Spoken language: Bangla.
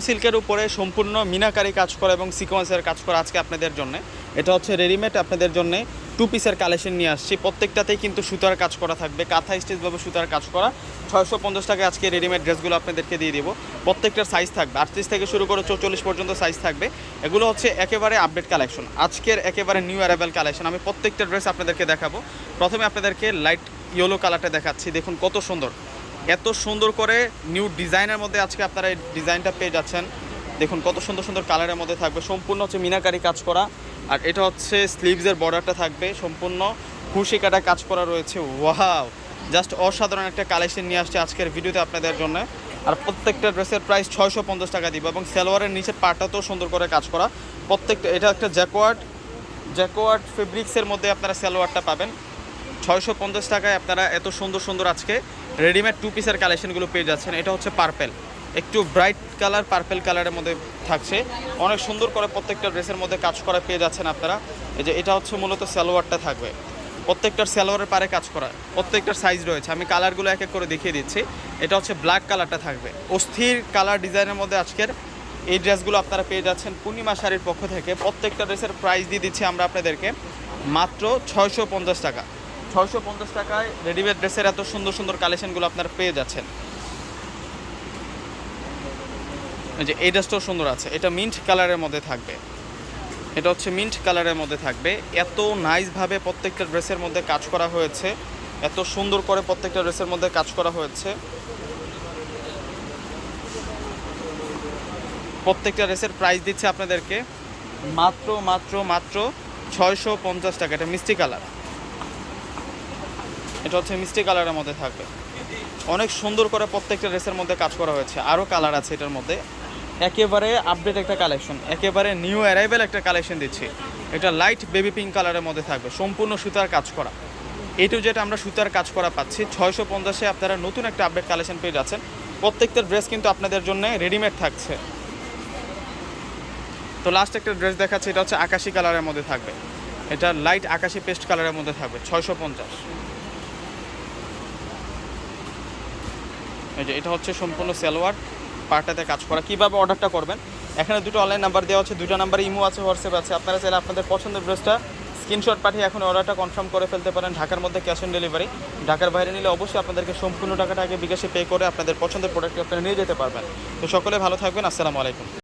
সিল্কের উপরে সম্পূর্ণ মিনাকারি কাজ করা এবং সিকোয়েন্সের কাজ করা আজকে আপনাদের জন্য। এটা হচ্ছে রেডিমেড আপনাদের জন্য টু পিসের কালেকশন নিয়ে আসছি। প্রত্যেকটাতেই কিন্তু সুতার কাজ করা থাকবে, কাঁথা স্টেজভাবে সুতার কাজ করা। ছয়শো পঞ্চাশ টাকা আজকে রেডিমেড ড্রেসগুলো আপনাদেরকে দিয়ে দেবো। প্রত্যেকটার সাইজ থাকবে, আটত্রিশ থেকে শুরু করে চৌচল্লিশ পর্যন্ত সাইজ থাকবে। এগুলো হচ্ছে একেবারে আপডেট কালেকশন আজকের একেবারে নিউ অ্যারাইভেল কালেকশন আমি প্রত্যেকটা ড্রেস আপনাদেরকে দেখাবো। প্রথমে আপনাদেরকে লাইট ইয়েলো কালারটা দেখাচ্ছি, দেখুন কত সুন্দর। এত সুন্দর করে নিউ ডিজাইনের মধ্যে আজকে আপনারা এই ডিজাইনটা পেয়ে যাচ্ছেন। দেখুন কত সুন্দর সুন্দর কালারের মধ্যে থাকবে। সম্পূর্ণ হচ্ছে মিনাকারি কাজ করা। আর এটা হচ্ছে স্লিভসের বর্ডারটা থাকবে। সম্পূর্ণ খুশি কাটা কাজ করা রয়েছে। ওয়াও! জাস্ট অসাধারণ একটা কালেকশন নিয়ে আসছে আজকের ভিডিওতে আপনাদের জন্য। আর প্রত্যেকটা ড্রেসের প্রাইস ছয়শো পঞ্চাশ টাকা দিব এবং সালোয়ারের নিচের পাটাতেও সুন্দর করে কাজ করা। প্রত্যেকটা, এটা একটা জ্যাকোয়ার্ড জ্যাকোয়ার্ড ফেব্রিক্সের মধ্যে আপনারা সালোয়ারটা পাবেন। ছয়শো পঞ্চাশ টাকায় আপনারা এত সুন্দর সুন্দর আজকে রেডিমেড টু পিসের কালেকশনগুলো পেয়ে যাচ্ছেন। এটা হচ্ছে পার্পেল একটু ব্রাইট কালার পার্পেল কালারের মধ্যে থাকছে। অনেক সুন্দর করে প্রত্যেকটা ড্রেসের মধ্যে কাজ করা পেয়ে যাচ্ছেন আপনারা। এই যে এটা হচ্ছে মূলত সালোয়ারটা থাকবে। প্রত্যেকটার সালোয়ারের পারে কাজ করা, প্রত্যেকটার সাইজ রয়েছে। আমি কালারগুলো এক এক করে দেখিয়ে দিচ্ছি। এটা হচ্ছে ব্ল্যাক কালারটা থাকবে। অস্থির কালার ডিজাইনের মধ্যে আজকের এই ড্রেসগুলো আপনারা পেয়ে যাচ্ছেন পূর্ণিমা শাড়ির পক্ষ থেকে। প্রত্যেকটা ড্রেসের প্রাইস দিয়ে দিচ্ছি আমরা আপনাদেরকে। মাত্র ছয়শো পঞ্চাশ টাকা। ছয়শো পঞ্চাশ টাকায় রেডিমেড ড্রেসের এত সুন্দর সুন্দর কালেকশনগুলো আপনারা পেয়ে যাচ্ছেন। যে, এই ড্রেসটাও সুন্দর আছে। এটা মিন্ট কালারের মধ্যে থাকবে। এটা হচ্ছে মিন্ট কালারের মধ্যে থাকবে। এত নাইসভাবে প্রত্যেকটা ড্রেসের মধ্যে কাজ করা হয়েছে। এত সুন্দর করে প্রত্যেকটা ড্রেসের মধ্যে কাজ করা হয়েছে। প্রত্যেকটা ড্রেসের প্রাইস দিচ্ছে আপনাদেরকে মাত্র মাত্র মাত্র ছয়শো পঞ্চাশ টাকা। এটা মিষ্টি কালার এটা হচ্ছে মিষ্টি কালারের মধ্যে থাকবে। অনেক সুন্দর করে প্রত্যেকটা ড্রেসের মধ্যে কাজ করা হয়েছে। আরও কালার আছে এটার মধ্যে। একেবারে আপডেট একটা কালেকশন একেবারে নিউ অ্যারাইভেল একটা কালেকশন দিচ্ছি। এটা লাইট বেবি পিঙ্ক কালারের মধ্যে থাকবে। সম্পূর্ণ সুতার কাজ করা। এটু যেটা আমরা সুতার কাজ করা পাচ্ছি। ছয়শো পঞ্চাশে আপনারা নতুন একটা আপডেট কালেকশন পেয়ে যাচ্ছেন। প্রত্যেকটা ড্রেস কিন্তু আপনাদের জন্য রেডিমেড থাকছে। তো লাস্ট একটা ড্রেস দেখাচ্ছে, এটা হচ্ছে আকাশি কালারের মধ্যে থাকবে। এটা লাইট আকাশি পেস্ট কালারের মধ্যে থাকবে, ছয়শো পঞ্চাশ। এই যে, এটা হচ্ছে সম্পূর্ণ সেলওয়ার পার্টাতে কাজ করা। কীভাবে অর্ডারটা করবেন? এখানে দুটো অনলাইন নাম্বার দেওয়া আছে দুটো নাম্বার ইমো আছে, হোয়াটসঅ্যাপ আছে। আপনারা চাইলে আপনাদের পছন্দের ড্রেসটা স্ক্রিনশট পাঠিয়ে এখন অর্ডারটা কনফার্ম করে ফেলতে পারেন ঢাকার মধ্যে ক্যাশ অন ডেলিভারি ঢাকার বাইরে নিলে অবশ্যই আপনাদেরকে সম্পূর্ণ টাকাটা আগে বিকাশে পে করে আপনাদের পছন্দের প্রোডাক্টটি আপনারা নিয়ে যেতে পারবেন। তো সকলে ভালো থাকবেন, আসসালামু আলাইকুম।